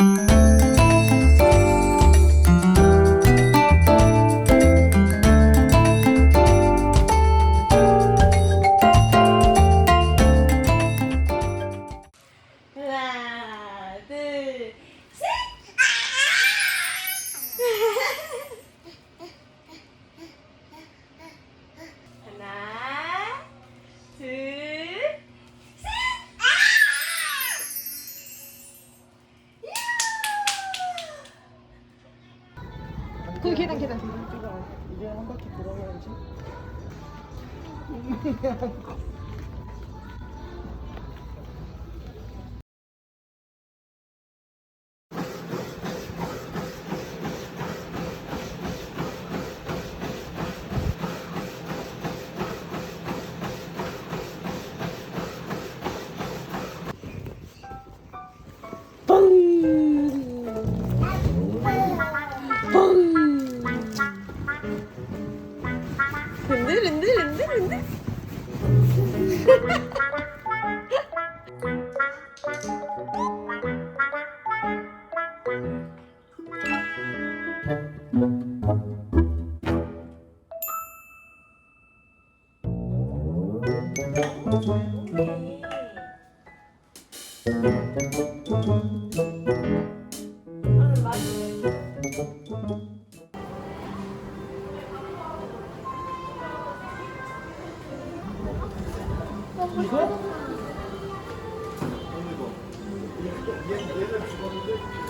하나, 거기 계단 계단 이제 한 바퀴 돌아가야지. Rindir rindir rindir rindir. 흔들흔들흔들흔들 저기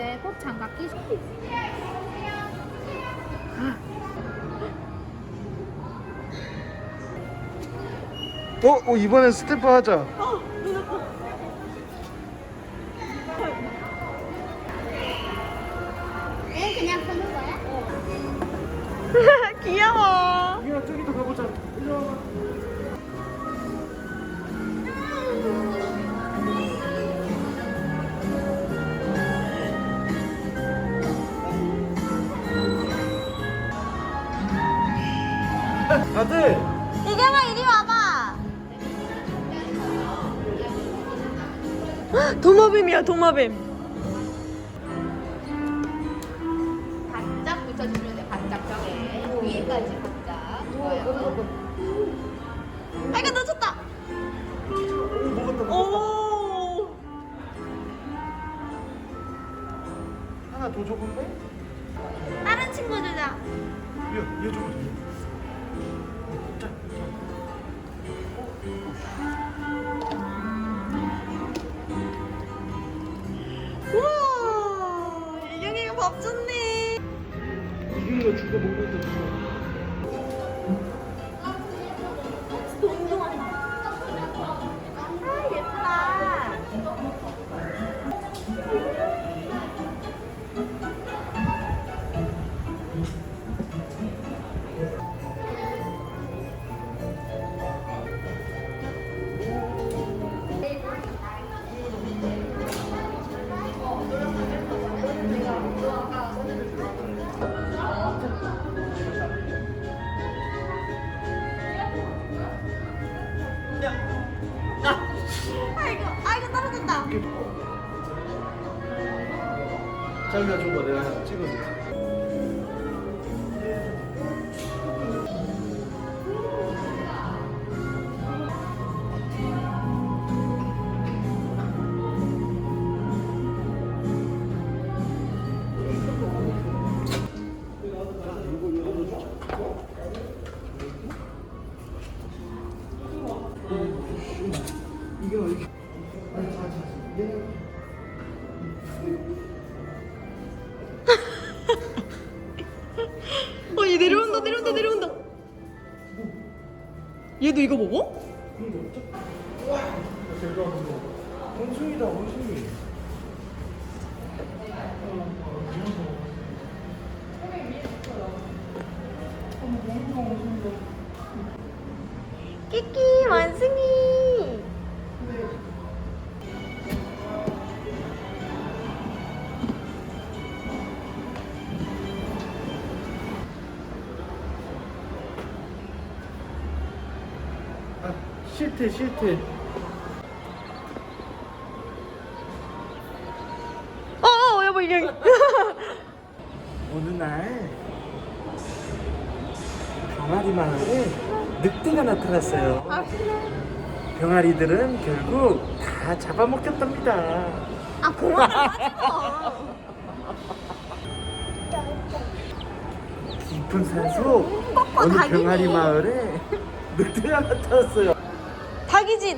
때 꼭 장갑 끼시고. 어, 어 이번엔 스태프 하자. 얘 그냥 끄는 거야? 귀여워 아들. 이경아 이리 와봐 도마뱀이야 도마뱀 자기가 줘봐. 내가 찍어줄게. 얘도 이거 먹어? 원숭이다, 원숭이. 끼끼 완승이. 싫대, 싫대. 어, 어 여보 이게. 어느 날 병아리 마을에 늑대가 나타났어요. 아 그래. 병아리들은 결국 다 잡아먹혔답니다. 아 그만 하지 마. 깊은 산속 어느. 병아리 마을에 늑대가 나타났어요. 닭이지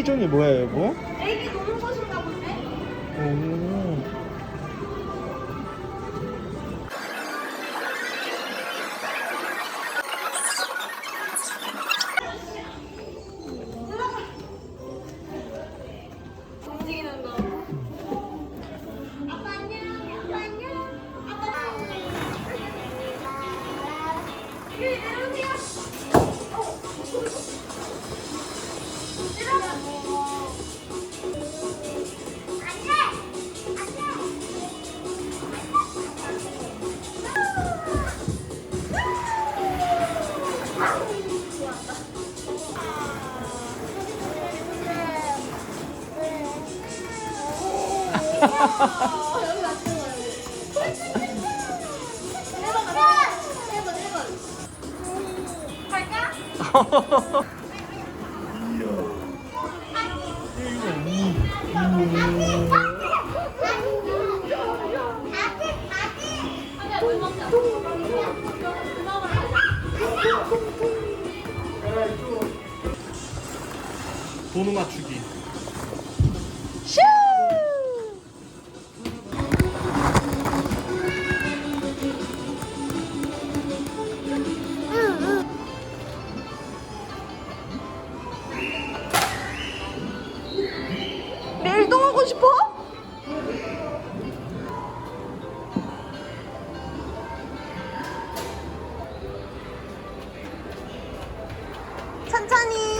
플레이존이 뭐야, 여보? 애기 노는 곳인가 본데? 오. 번호 맞추기. 천천히.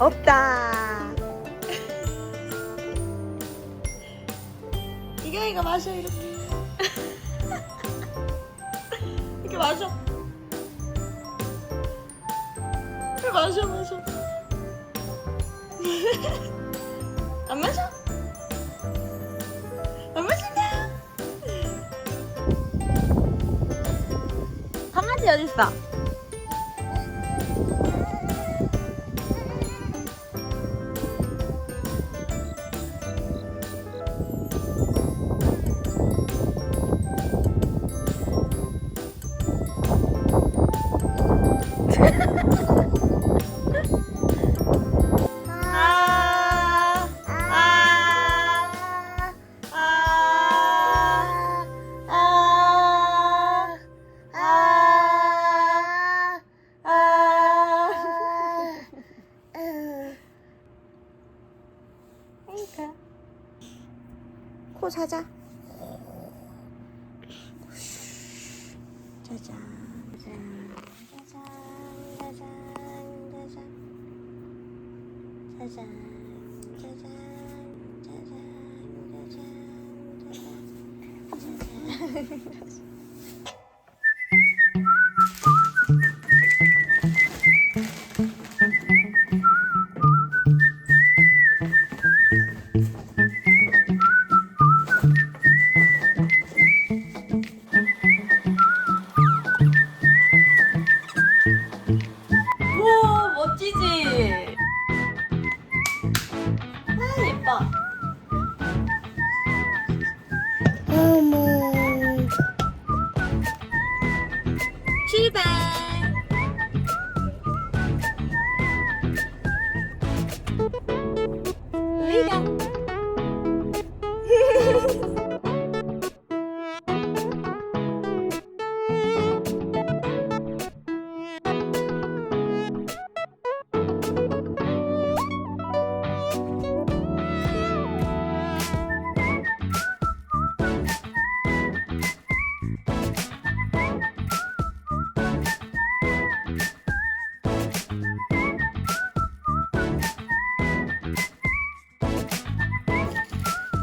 없다. 이경이가 마셔 이렇게. 이렇게 마셔. 이렇게 마셔 마셔. 안 마셔? 안 마신다. 어디 있어? 코 짜잔, 짜잔, 짜잔. 짜잔, 짜잔, 짜잔, 짜잔, 짜잔,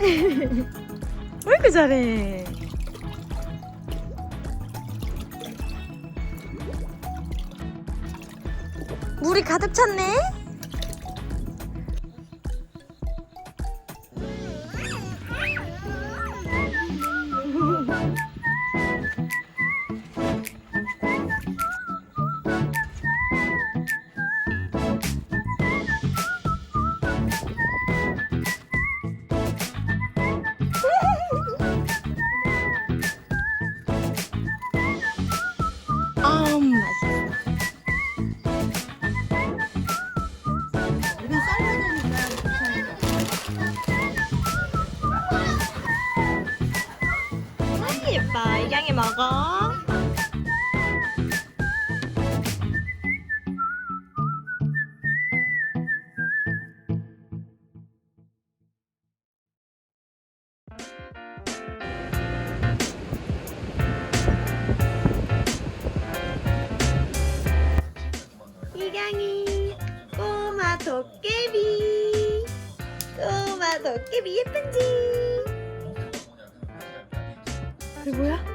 왜 이렇게 잘해? 물이 가득 찼네? 꼬마 도깨비 예쁜지. 그게 뭐야?